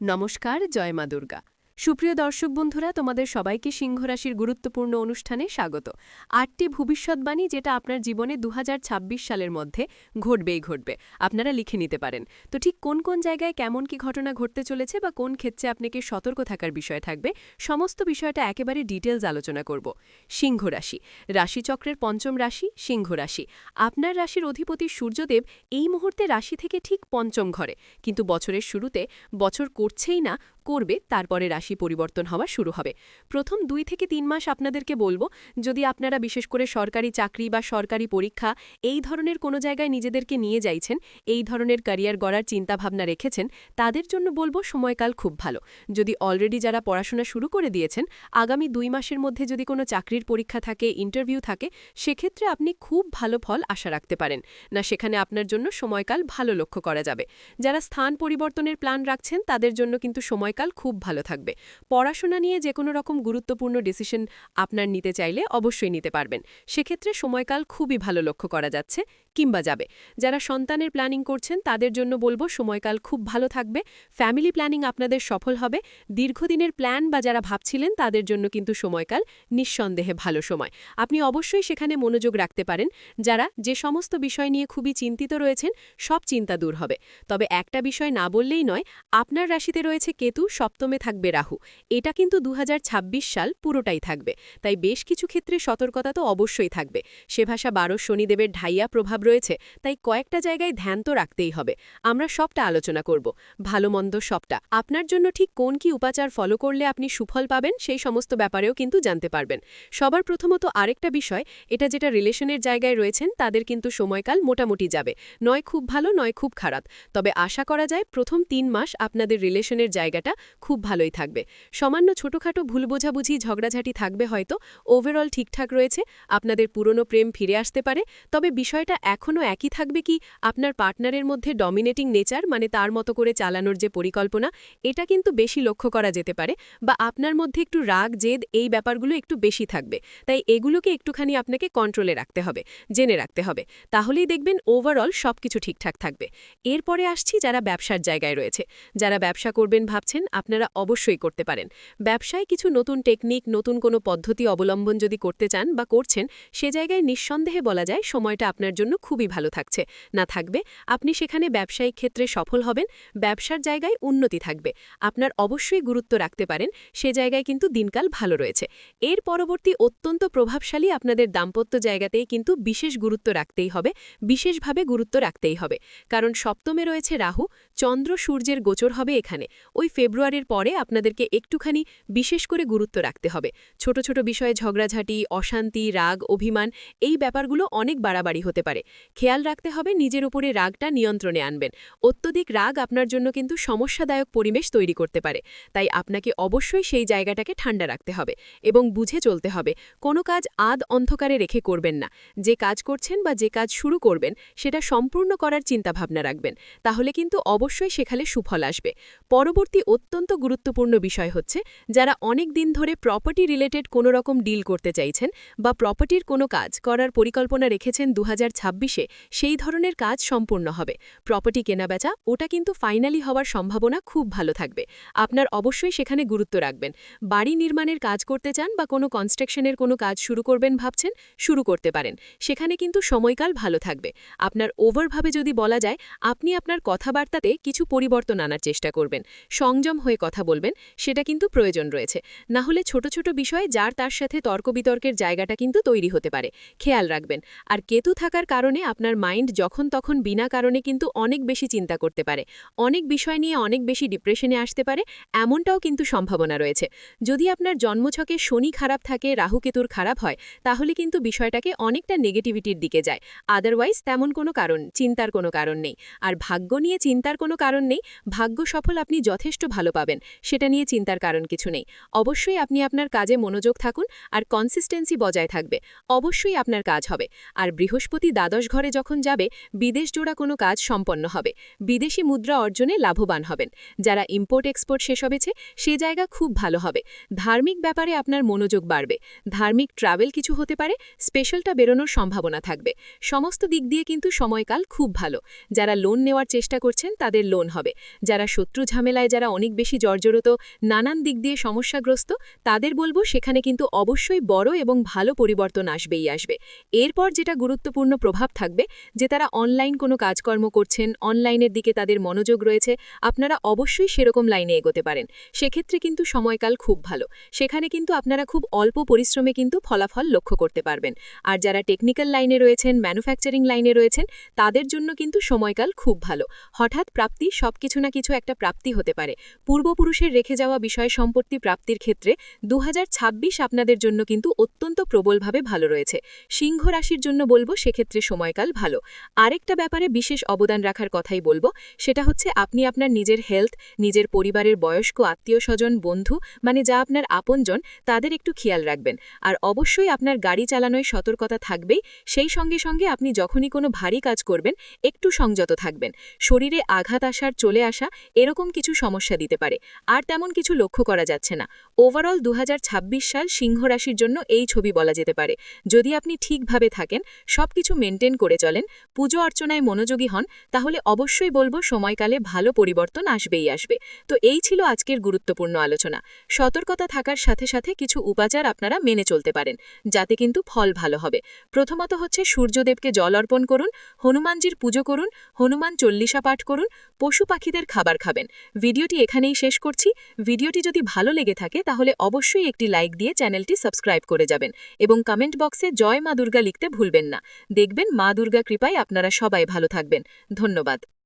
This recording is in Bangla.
নমস্কার জয় মা দুর্গা। সুপ্রিয় দর্শক বন্ধুরা, তোমাদের সবাইকে সিংহ রাশির গুরুত্বপূর্ণ অনুষ্ঠানে স্বাগত। আটটি ভবিষ্যৎবাণী যেটা আপনার জীবনে দু হাজার ছাব্বিশ সালের মধ্যে ঘটবেই ঘটবে, আপনারা লিখে নিতে পারেন। তো ঠিক কোন কোন জায়গায় কেমন কি ঘটনা ঘটতে চলেছে বা কোন ক্ষেত্রে আপনাকে সতর্ক থাকার বিষয় থাকবে, সমস্ত বিষয়টা একেবারে ডিটেলস আলোচনা করব। সিংহ রাশি, রাশিচক্রের পঞ্চম রাশি, সিংহ রাশি। আপনার রাশির অধিপতি সূর্যদেব এই মুহূর্তে রাশি থেকে ঠিক পঞ্চম ঘরে, কিন্তু বছরের শুরুতে বছর করছেই না করবে, তারপরে রাশি পরিবর্তন হওয়া শুরু হবে। প্রথম দুই থেকে তিন মাস আপনাদেরকে বলব, যদি আপনারা বিশেষ করে সরকারি চাকরি বা সরকারি পরীক্ষা এই ধরনের কোনো জায়গায় নিজেদেরকে নিয়ে যাইছেন, এই ধরনের ক্যারিয়ার গড়ার চিন্তাভাবনা রেখেছেন, তাদের জন্য বলব সময়কাল খুব ভালো। যদি অলরেডি যারা পড়াশোনা শুরু করে দিয়েছেন, আগামী দুই মাসের মধ্যে যদি কোনো চাকরির পরীক্ষা থাকে ইন্টারভিউ থাকে, সেক্ষেত্রে আপনি খুব ভালো ফল আশা রাখতে পারেন। না, সেখানে আপনার জন্য সময়কাল ভালো লক্ষ্য করা যাবে। যারা স্থান পরিবর্তনের প্ল্যান রাখছেন, তাদের জন্য কিন্তু সময়কাল খুব ভালো থাকবে। পড়াশোনা নিয়ে যে কোনো রকম গুরুত্বপূর্ণ ডিসিশন আপনার নিতে চাইলে অবশ্যই নিতে পারবেন। সেক্ষেত্রে সময়কাল খুবই ভালো লক্ষ্য করা যাচ্ছে, কিংবা যাবে। যারা সন্তানের প্ল্যানিং করছেন, তাদের জন্য বলব সময়কাল খুব ভালো থাকবে। ফ্যামিলি প্ল্যানিং আপনাদের সফল হবে। দীর্ঘদিনের প্ল্যান বা যারা ভাবছিলেন, তাদের জন্য কিন্তু সময়কাল নিঃসন্দেহে ভালো সময়। আপনি অবশ্যই সেখানে মনোযোগ রাখতে পারেন। যারা যে সমস্ত বিষয় নিয়ে খুবই চিন্তিত রয়েছেন, সব চিন্তা দূর হবে। তবে একটা বিষয় না বললেই নয়, আপনার রাশিতে রয়েছে কেতু। সপ্তমে থাকবে রাহু। এটা কিন্তু দু হাজার ছাব্বিশ সাল পুরোটাই থাকবে। তাই বেশ কিছু ক্ষেত্রে সতর্কতা তো অবশ্যই থাকবে। সে ভাষা বারো শনিদেবের ঢাইয়া প্রভাব রয়েছে, তাই কয়েকটা জায়গায় ধ্যান তো রাখতেই হবে। আমরা সবটা আলোচনা করব। ভালো মন্দ সবটা। আপনার জন্য ঠিক কোন কি উপাচার ফলো করলে আপনি সুফল পাবেন সেই সমস্ত ব্যাপারেও কিন্তু জানতে পারবেন। সবার প্রথমত আরেকটা বিষয়, এটা যেটা রিলেশনের জায়গায় রয়েছেন, তাদের কিন্তু সময়কাল মোটামুটি যাবে। নয় খুব ভালো, নয় খুব খারাপ। তবে আশা করা যায় প্রথম তিন মাস আপনাদের রিলেশনের জায়গাটা খুব ভালোই থাকবে। সামান্য ছোটখাটো ভুল বোঝাবুঝি, ঝগড়াঝাটি থাকবে হয়তো। ওভারঅল ঠিকঠাক রয়েছে, আপনাদের পুরনো প্রেম ফিরে আসতে পারে। তবে বিষয়টা এখনও একই থাকবে কি, আপনার পার্টনারের মধ্যে ডমিনেটিং নেচার মানে তার মতো করে চালানোর যে পরিকল্পনা, এটা কিন্তু বেশি লক্ষ্য করা যেতে পারে। বা আপনার মধ্যে একটু রাগ, জেদ, এই ব্যাপারগুলো একটু বেশি থাকবে। তাই এগুলোকে একটুখানি আপনাকে কন্ট্রোলে রাখতে হবে, জেনে রাখতে হবে। তাহলেই দেখবেন ওভারঅল সব কিছু ঠিকঠাক থাকবে। এরপরে আসছি যারা ব্যবসার জায়গায় রয়েছে। যারা ব্যবসা করবেন ভাবছেন আপনারা অবশ্যই করতে পারেন। ব্যবসায় কিছু নতুন টেকনিক নতুন কোনো পদ্ধতি অবলম্বন যদি করতে চান বা করছেন, সে জায়গায় নিঃসন্দেহে বলা যায় সময়টা আপনার জন্য খুবই ভালো থাকছে। না থাকবে, আপনি সেখানে ব্যবসায়িক ক্ষেত্রে সফল হবেন, ব্যবসার জায়গায় উন্নতি থাকবে। আপনার অবশ্যই গুরুত্ব রাখতে পারেন, সে জায়গায় কিন্তু দিনকাল ভালো রয়েছে। এর পরবর্তী অত্যন্ত প্রভাবশালী আপনাদের দাম্পত্য জায়গাতেই কিন্তু বিশেষ গুরুত্ব রাখতেই হবে, বিশেষভাবে গুরুত্ব রাখতেই হবে। কারণ সপ্তমে রয়েছে রাহু, চন্দ্র সূর্যের গোচর হবে এখানে। ওই ফেব্রুয়ারির পরে আপনাদেরকে একটুখানি বিশেষ করে গুরুত্ব রাখতে হবে। ছোট ছোট বিষয়ে ঝগড়াঝাটি, অশান্তি, রাগ, অভিমান এই ব্যাপারগুলো অনেক বাড়াবাড়ি হতে পারে। খেয়াল রাখতে হবে নিজের উপরে রাগটা নিয়ন্ত্রণে আনবেন। অত্যধিক রাগ আপনার জন্য কিন্তু সমস্যাদায়ক পরিবেশ তৈরি করতে পারে। তাই আপনাকে অবশ্যই সেই জায়গাটাকে ঠান্ডা রাখতে হবে এবং বুঝে চলতে হবে, কোনো কাজ আদ অন্ধকারে রেখে করবেন না। যে কাজ করছেন বা যে কাজ শুরু করবেন, সেটা সম্পূর্ণ করার চিন্তাভাবনা রাখবেন। তাহলে কিন্তু অবশ্যই সেখানে সুফল আসবে। পরবর্তী অত্যন্ত গুরুত্বপূর্ণ বিষয় হচ্ছে, যারা অনেক দিন ধরে প্রপার্টি রিলেটেড কোনো রকম ডিল করতে চাইছেন বা প্রপার্টির কোনো কাজ করার পরিকল্পনা রেখেছেন দু হাজার সেই ধরনের কাজ সম্পূর্ণ হবে। প্রপার্টি কেনাবেচা, ওটা কিন্তু ফাইনালি হওয়ার সম্ভাবনা খুব ভালো থাকবে। আপনার অবশ্যই সেখানে গুরুত্ব রাখবেন। বাড়ি নির্মাণের কাজ করতে চান বা কোনো কনস্ট্রাকশনের কোনো কাজ শুরু করবেন ভাবছেন, শুরু করতে পারেন। সেখানে কিন্তু সময়কাল ভালো থাকবে। আপনার ওভারভাবে যদি বলা যায়, আপনি আপনার কথাবার্তাতে কিছু পরিবর্তন আনার চেষ্টা করবেন। সংযম হয়ে কথা বলবেন, সেটা কিন্তু প্রয়োজন রয়েছে। না হলে ছোট ছোট বিষয়ে যার তার সাথে তর্ক বিতর্কের জায়গাটা কিন্তু তৈরি হতে পারে। খেয়াল রাখবেন। আর কেতু থাকার কারণে আপনার মাইন্ড যখন তখন বিনা কারণে কিন্তু অনেক বেশি চিন্তা করতে পারে। অনেক বিষয় নিয়ে অনেক বেশি ডিপ্রেশনে আসতে পারে, এমনটাও কিন্তু সম্ভাবনা রয়েছে। যদি আপনার জন্মছকে শনি খারাপ থাকে, রাহু কেতুর খারাপ হয়, তাহলে কিন্তু বিষয়টাকে অনেকটা নেগেটিভিটির দিকে যায়। আদারওয়াইজ তেমন কোনো কারণ, চিন্তার কোনো কারণ নেই। আর ভাগ্য নিয়ে চিন্তার কোনো কারণ নেই। ভাগ্য সফল আপনি যথেষ্ট ভালো পাবেন। সেটা নিয়ে চিন্তার কারণ কিছু নেই। অবশ্যই আপনি আপনার কাজে মনোযোগ থাকুন আর কনসিস্টেন্সি বজায় থাকবে। অবশ্যই আপনার কাজ হবে। আর বৃহস্পতি দ্বাদশ ঘরে যখন যাবে, বিদেশ জোড়া কোনো কাজ সম্পন্ন হবে। বিদেশি মুদ্রা অর্জনে লাভবান হবেন। যারা ইম্পোর্ট এক্সপোর্ট শেষ হবেছে সে জায়গা খুব ভালো হবে। ধার্মিক ব্যাপারে আপনার মনোযোগ বাড়বে। ধার্মিক ট্রাভেল কিছু হতে পারে স্পেশালটা বেরোনোর সম্ভাবনা থাকবে। সমস্ত দিক দিয়ে কিন্তু সময়কাল খুব ভালো। যারা লোন নেওয়ার চেষ্টা করছেন, তাদের লোন হবে। যারা শত্রু ঝামেলায়, যারা অনেক অনেক বেশি জর্জরত, নানান দিক দিয়ে সমস্যাগ্রস্ত, তাদের বলব সেখানে কিন্তু অবশ্যই বড় এবং ভালো পরিবর্তন আসবেই আসবে। এরপর যেটা গুরুত্বপূর্ণ প্রভাব থাকবে, যে তারা অনলাইন কোনো কাজকর্ম করছেন, অনলাইনের দিকে তাদের মনোযোগ রয়েছে, আপনারা অবশ্যই সেরকম লাইনে এগোতে পারেন। সেক্ষেত্রে কিন্তু সময়কাল খুব ভালো। সেখানে কিন্তু আপনারা খুব অল্প পরিশ্রমে কিন্তু ফলাফল লক্ষ্য করতে পারবেন। আর যারা টেকনিক্যাল লাইনে রয়েছেন, ম্যানুফ্যাকচারিং লাইনে রয়েছেন, তাদের জন্য কিন্তু সময়কাল খুব ভালো। হঠাৎ প্রাপ্তি সবকিছু না কিছু একটা প্রাপ্তি হতে পারে। পূর্বপুরুষের রেখে যাওয়া বিষয় সম্পত্তি প্রাপ্তির ক্ষেত্রে দু হাজার ছাব্বিশ আপনাদের জন্য কিন্তু অত্যন্ত প্রবলভাবে ভালো রয়েছে। সিংহ রাশির জন্য বলব সেক্ষেত্রে সময়কাল ভালো। আরেকটা ব্যাপারে বিশেষ অবদান রাখার কথাই বলব, সেটা হচ্ছে আপনি আপনার নিজের হেলথ নিজের পরিবারের বয়স্ক আত্মীয় স্বজন বন্ধু মানে যা আপনার আপনজন, তাদের একটু খেয়াল রাখবেন। আর অবশ্যই আপনার গাড়ি চালানোয় সতর্কতা থাকবেই, সেই সঙ্গে সঙ্গে আপনি যখনই কোনো ভারী কাজ করবেন, একটু সংযত থাকবেন। শরীরে আঘাত আসার, চলে আসা, এরকম কিছু সমস্যা দিতে পারে। আর তেমন কিছু লক্ষ্য করা যাচ্ছে না। ওভারঅল দুহাজার ছাব্বিশ সাল সিংহ রাশির জন্য এই ছবি বলা যেতে পারে। যদি আপনি ঠিকভাবে থাকেন, সবকিছু মেনটেন করে চলেন, পুজো অর্চনায় মনোযোগী হন, তাহলে অবশ্যই বলব সময়কালে ভালো পরিবর্তন আসবেই আসবে। তো এই ছিল আজকের গুরুত্বপূর্ণ আলোচনা। সতর্কতা থাকার সাথে সাথে কিছু উপাচার আপনারা মেনে চলতে পারেন, যাতে কিন্তু ফল ভালো হবে। প্রথমত হচ্ছে সূর্যদেবকে জল অর্পণ করুন, হনুমানজির পুজো করুন, হনুমান চল্লিশা পাঠ করুন, পশু পাখিদের খাবার খাবেন। ভিডিওটি এখানেই শেষ করছি। ভিডিওটি যদি ভালো লেগে থাকে, তাহলে অবশ্যই একটি লাইক দিয়ে চ্যানেলটি সাবস্ক্রাইব করে যাবেন এবং কমেন্ট বক্সে জয় মা দুর্গা লিখতে ভুলবেন না। দেখবেন মা দুর্গা কৃপায় আপনারা সবাই ভালো থাকবেন। ধন্যবাদ।